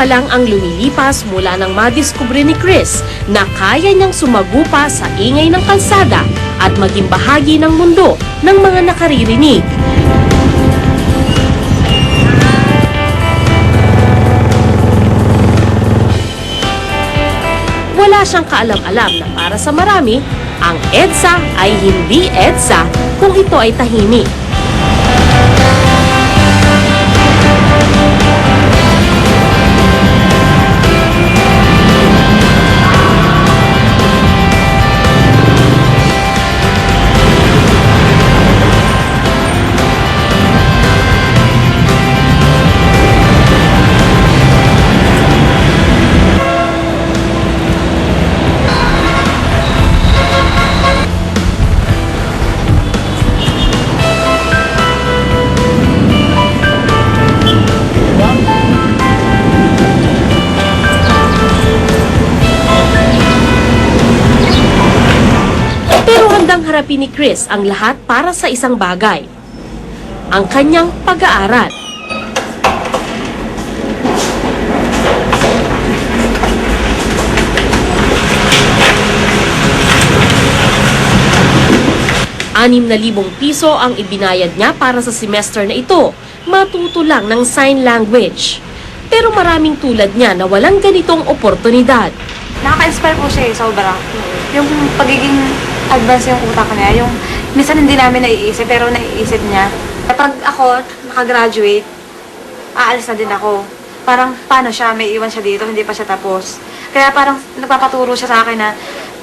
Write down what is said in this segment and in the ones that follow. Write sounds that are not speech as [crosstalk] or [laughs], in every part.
pa lang ang lumilipas mula nang madiskubre ni Chris na kaya niyang sumagupa sa ingay ng kalsada at maging bahagi ng mundo ng mga nakaririnig. Wala siyang kaalam-alam na para sa marami, ang EDSA ay hindi EDSA kung ito ay tahimik. Pero handang harapin ni Chris ang lahat para sa isang bagay. Ang kanyang pag-aaral. Anim na libong piso ang ibinayad niya para sa semester na ito. Matuto lang ng sign language. Pero maraming tulad niya na walang ganitong oportunidad. Nakaka-inspire po siya eh, sobra. Yung pagiging advance yung utak niya, yung minsan hindi namin naiisip, pero naiisip niya. Kapag ako nakagraduate, aalis na din ako. Parang paano siya, may iwan siya dito, hindi pa siya tapos. Kaya parang nagpapaturo siya sa akin na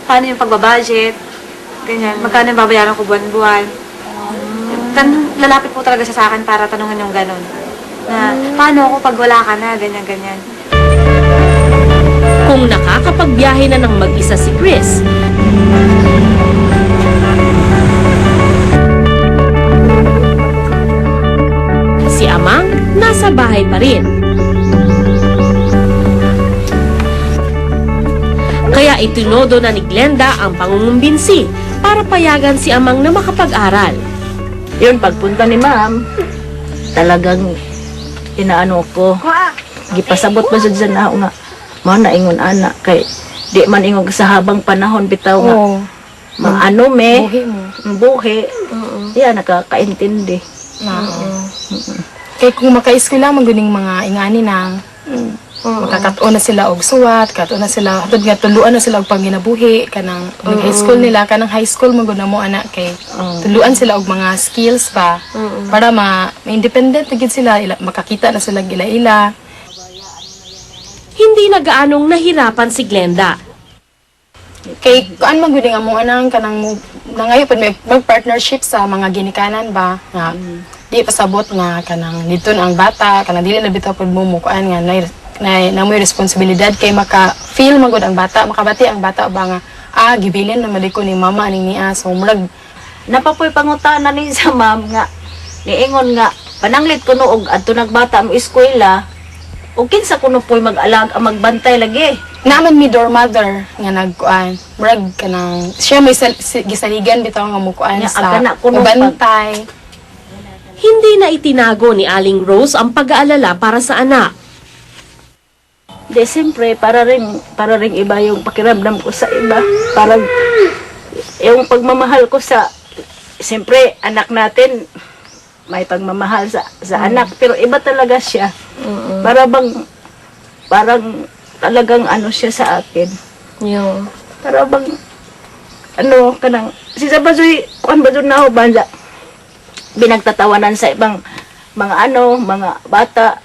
paano yung pagbabudget, ganyan, magkano yung babayaran ko buwan-buwan. Tan lalapit po talaga siya sa akin para tanungan yung ganun. Na, paano ako pag wala ka na, ganyan-ganyan. Kung nakakapagbiyahe na ng mag-isa si Chris, si Amang nasa bahay pa rin. Kaya itinodo na ni Glenda ang pangungumbinsi para payagan si Amang na makapag-aral. Yun, pagpunta ni ma'am, talagang inaano ko. Gipasabot ba siya dyan na nga, mga naingon anak kay di man ingon sa habang panahon bitaw nga. Oo. Mga ano me, Buhi mo. buhi. Yeah, nakakaintindi. Oo. Kaya kung maka-eskwela, maguning mga ingani na makakatuon na sila og suwat, katuon na sila, hatod nga tuluan na sila og panginabuhi, kanang nag high school nila, kanang high school maguna mo anak kay tuluan sila og mga skills pa para ma independent na gid sila, ila, makakita na sila gila-ila. Hindi na gaanong nahirapan si Glenda. Kay kuan man gyud nga mo anang kanang nangayo pud may mag-partnership sa mga ginikanan ba nga di pasabot nga kanang dito na ang bata kanang dili na bitaw pud mo mo kuan nga na na, na mo'y responsibilidad kay maka feel magud ang bata makabati ang bata ba nga ah gibilin na maliko ni mama ning niya so murag Napapoy pangutana ni sa ma'am nga, niingon nga, pananglit ko noog adto nagbata mo eskwela, o kinsa kuno po'y mag-alag, magbantay lagi. naman mi door mother nga nagkuan. Murag kanang siya may sal- si- gisaligan bitaw nga mo kuan Nga, sa aga na kuno bantay Hindi na itinago ni Aling Rose ang pag-aalala para sa anak. De, siyempre, para rin, para rin iba yung pakiramdam ko sa iba. Parang, yung pagmamahal ko sa, siyempre, anak natin, may pagmamahal sa, sa anak, pero iba talaga siya. Para bang, parang, talagang ano siya sa akin. Yo. Para bang, ano, kanang, si Sabazoy, kuan ba doon na ako, banda, binagtatawanan sa ibang, mga ano, mga bata,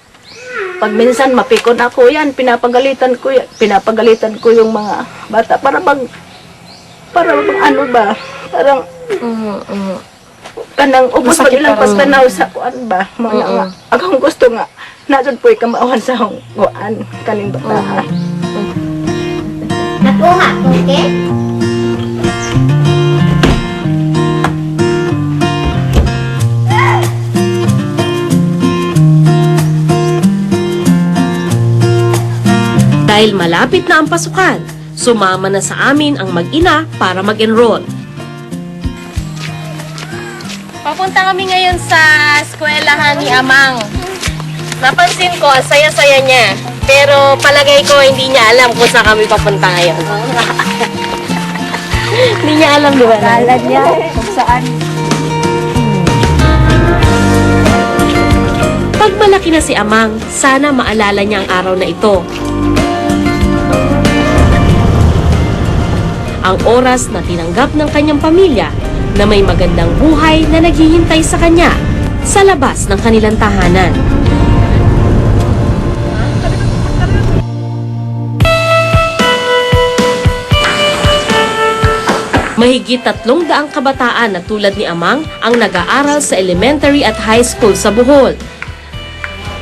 pag minsan mapikon ako yan, pinapagalitan ko yan, pinapagalitan ko yung mga bata para bang para bang ano ba, parang kanang ubos pa Masakit ilang pas tanaw sa kuan ba, mga nga, akong gusto nga, nadun po ikamaawan sa akong kuan, kaning bata. Nakuha, okay? Dahil malapit na ang pasukan, sumama na sa amin ang mag-ina para mag-enroll. Papunta kami ngayon sa eskwelahan ni Amang. Napansin ko, saya-saya niya. Pero palagay ko hindi niya alam kung saan kami papunta ngayon. [laughs] hindi niya alam, di ba? Kala niya kung saan. Pag malaki na si Amang, sana maalala niya ang araw na ito. Ang oras na tinanggap ng kanyang pamilya na may magandang buhay na naghihintay sa kanya sa labas ng kanilang tahanan. Mahigit tatlong daang kabataan na tulad ni Amang ang nag-aaral sa elementary at high school sa Bohol.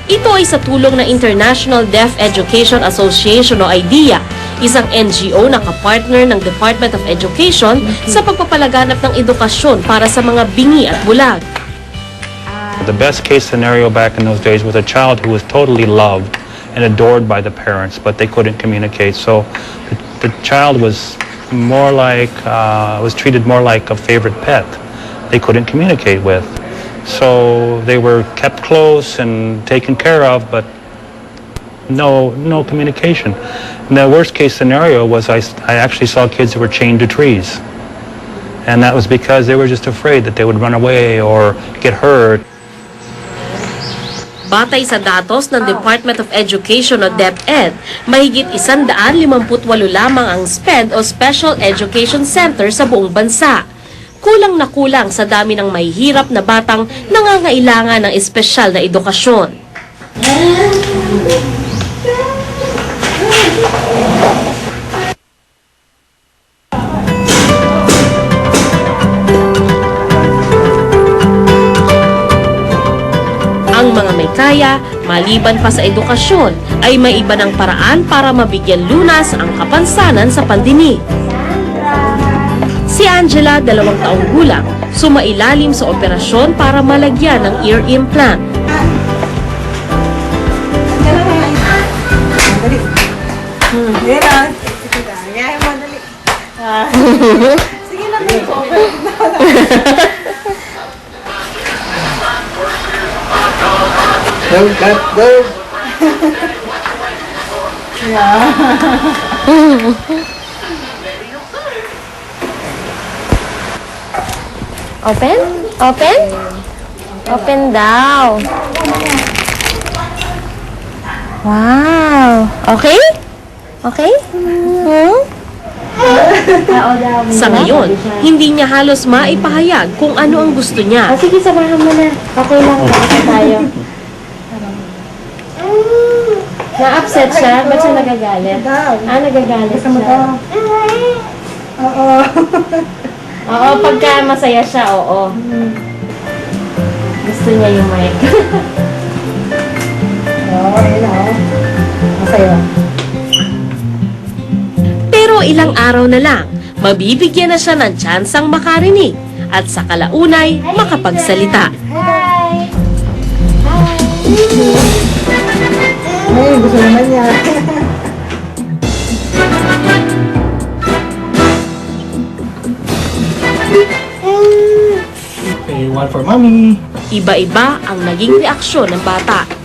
Ito ay sa tulong ng International Deaf Education Association o IDEA, isang NGO na kapartner ng Department of Education sa pagpapalaganap ng edukasyon para sa mga bingi at bulag. The best case scenario back in those days was a child who was totally loved and adored by the parents, but they couldn't communicate. So the, the child was more like, uh, was treated more like a favorite pet they couldn't communicate with. So they were kept close and taken care of, but no, no communication. And the worst case scenario was I, I actually saw kids who were chained to trees. And that was because they were just afraid that they would run away or get hurt. Batay sa datos ng Department of Education o DepEd, mahigit 158 lamang ang SPED o Special Education Center sa buong bansa. Kulang na kulang sa dami ng mahihirap na batang nangangailangan ng espesyal na edukasyon. Kaya, maliban pa sa edukasyon, ay may iba ng paraan para mabigyan lunas ang kapansanan sa pandemi. Si Angela, dalawang taong gulang, sumailalim sa operasyon para malagyan ng ear implant. Yan ah. Madali. [laughs] Don't cut those. [laughs] Open? Open? Open daw. Wow. Okay? Okay? Hmm? [laughs] Sa ngayon, hindi niya halos maipahayag kung ano ang gusto niya. Ah, sige, samahan mo na. Okay lang. [laughs] Tayo. Na-upset siya? Ba't siya nagagalit? Ah, nagagalit siya. Oo. [laughs] Oo, pagka masaya siya, oo. Gusto niya yung mic. [laughs] Pero ilang araw na lang, mabibigyan na siya ng tsansang makarinig at sa kalaunay makapagsalita. Ay, gusto naman niya. okay, one for mommy. Iba-iba ang naging reaksyon ng bata.